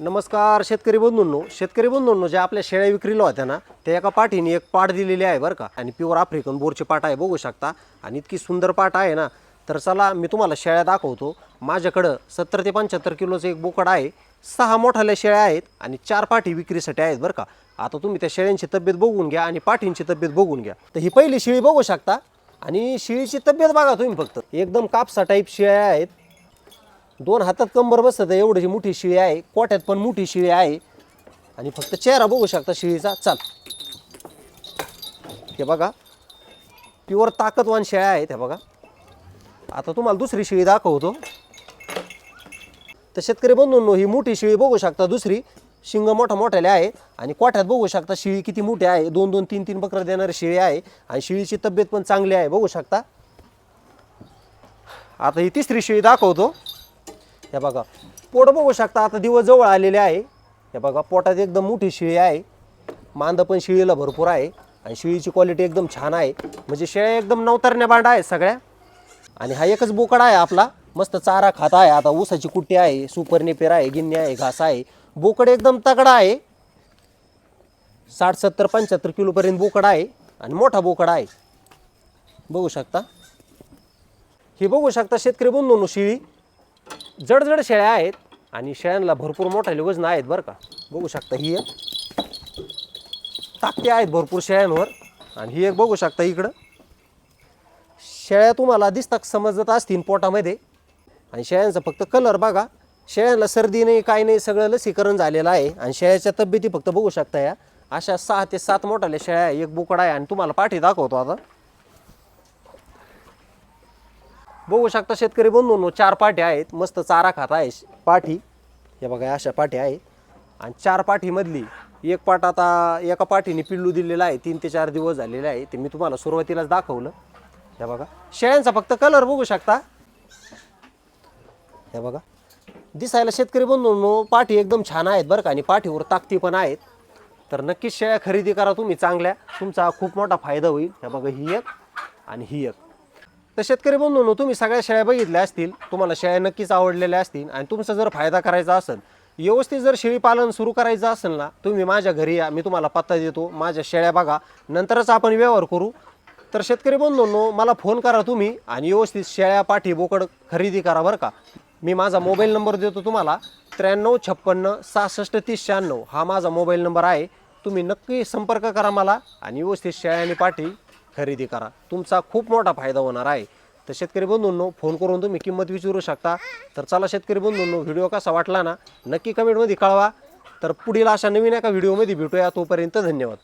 नमस्कार शेतकरी बंधूंनो. शेतकरी बंधूंनो ज्या आपल्या शेळ्या विक्रीला होत्या ना त्या एका पाठीने एक पाट दिलेली आहे बरं का. आणि प्युअर आफ्रिकन बोरची पाठ आहे बघू शकता. आणि इतकी सुंदर पाठ आहे ना तर चला मी तुम्हाला शेळ्या दाखवतो. माझ्याकडं सत्तर ते पंच्याहत्तर किलोचं एक बोकड आहे. सहा मोठाल्या शेळ्या आहेत आणि चार पाठी विक्रीसाठी आहेत बरं का. आता तुम्ही त्या शेळ्यांची तब्येत बघून घ्या आणि पाठींची तब्येत बघून घ्या. तर ही पहिली शेळी बघू शकता. आणि शेळीची तब्येत बघा तुम्ही फक्त. एकदम कापसा टाईप शेळ्या आहेत. दोन हातात कंबर बसत एवढी मोठी शिळी आहे कोट्यात पण मोठी शिळी आहे. आणि फक्त चेहरा बघू शकता शिळीचा. चाल. हे बघा. प्युअर ताकदवान शेळ्या आहेत ह्या बघा. आता तुम्हाला दुसरी शिळी दाखवतो. तर शेतकरी बंधूंनो ही मोठी शिळी बघू शकता दुसरी. शिंग मोठा मोठ्याला आहे. आणि कोठ्यात बघू शकता शिळी किती मोठी आहे. दोन दोन तीन तीन बकरं देणारी शिळी आहे. आणि शिळीची तब्येत पण चांगली आहे बघू शकता. आता ही तिसरी शिळी दाखवतो. हे बघा पोट बघू शकता आता दिवस जवळ आलेले आहे. हे बघा पोटात एकदम मोठी शिळी आहे. मांद पण शिळीला भरपूर आहे. आणि शिळीची क्वालिटी एकदम छान आहे. म्हणजे शेळ्या एकदम नवतरण्या बांडा आहे सगळ्या. आणि हा एकच बोकडा आहे आपला. मस्त चारा खात आहे. आता ऊसाची कुट्टी आहे सुपरनेपेर आहे गिन्नी आहे घास आहे. बोकड एकदम तगडा आहे. साठ सत्तर पंच्याहत्तर किलोपर्यंत बोकड आहे. आणि मोठा बोकड आहे. बघू शकता. हे बघू शकता शेतकरी बंधून शिळी. जडजड शेळ्या आहेत आणि शेळ्यांना भरपूर मोठाले वजन आहेत बरं का. बघू शकता ही एक. ताकते आहेत भरपूर शेळ्यांवर. आणि ही एक बघू शकता इकडं. शेळ्या तुम्हाला दिसतात समजत असतील पोटामध्ये. आणि शेळ्यांचा फक्त कलर बघा. शेळ्यांना सर्दी नाही काय नाही सगळं लसीकरण झालेलं आहे. आणि शेळ्याच्या तब्येती फक्त बघू शकता या. अशा सहा ते सात मोठाल्या शेळ्या एक बोकड आहे आणि तुम्हाला पाठी दाखवतो आता. बघू शकता शेतकरी बंधूंनो चार पाठी आहेत. मस्त चारा खात आहे पाठी. हे बघा अशा पाठी आहेत. आणि चार पाठीमधली एक पाठ आता एका पाठीने पिल्लू दिलेला आहे. तीन ते चार दिवस झालेले आहे. ते मी तुम्हाला सुरुवातीलाच दाखवलं. हे बघा. शेळ्यांचा फक्त कलर बघू शकता. हे बघा. दिसायला शेतकरी बंधूंनो पाठी एकदम छान आहेत बरं का. आणि पाठीवर ताकती पण आहेत. तर नक्कीच शेळ्या खरेदी करा तुम्ही चांगल्या. तुमचा खूप मोठा फायदा होईल. हे बघा ही एक आणि ही एक. तर शेतकरी बंधूंनो तुम्ही सगळ्या शेळ्या बघितल्या असतील तुम्हाला शेळ्या नक्कीच आवडलेल्या असतील आणि तुमचा जर फायदा करायचा असेल व्यवस्थित जर शेळी पालन सुरू करायचं असेल ना तुम्ही माझ्या घरी या मी तुम्हाला पत्ता देतो माझ्या शेळ्या बघा. नंतरच आपण व्यवहार करू. तर शेतकरी बंधूंनो मला फोन करा तुम्ही आणि व्यवस्थित शेळ्या पाठी बोकड खरेदी करा बरं का. मी माझा मोबाईल नंबर देतो तुम्हाला त्र्याण्णव छप्पन्न सहासष्ट तीस शहाण्णव. हा माझा मोबाईल नंबर आहे. तुम्ही नक्की संपर्क करा मला आणि व्यवस्थित शेळ्या आणि पाठी खरेदी करा. तुमचा खूप मोठा फायदा होणार आहे. तर शेतकरी बंधूंनो फोन करून तुम्ही किंमत विचारू शकता. तर चला शेतकरी बंधूंनो व्हिडिओ कसा वाटला ना नक्की कमेंटमध्ये कळवा. तर पुढील अशा नवीन एका व्हिडिओमध्ये भेटूया. तोपर्यंत धन्यवाद.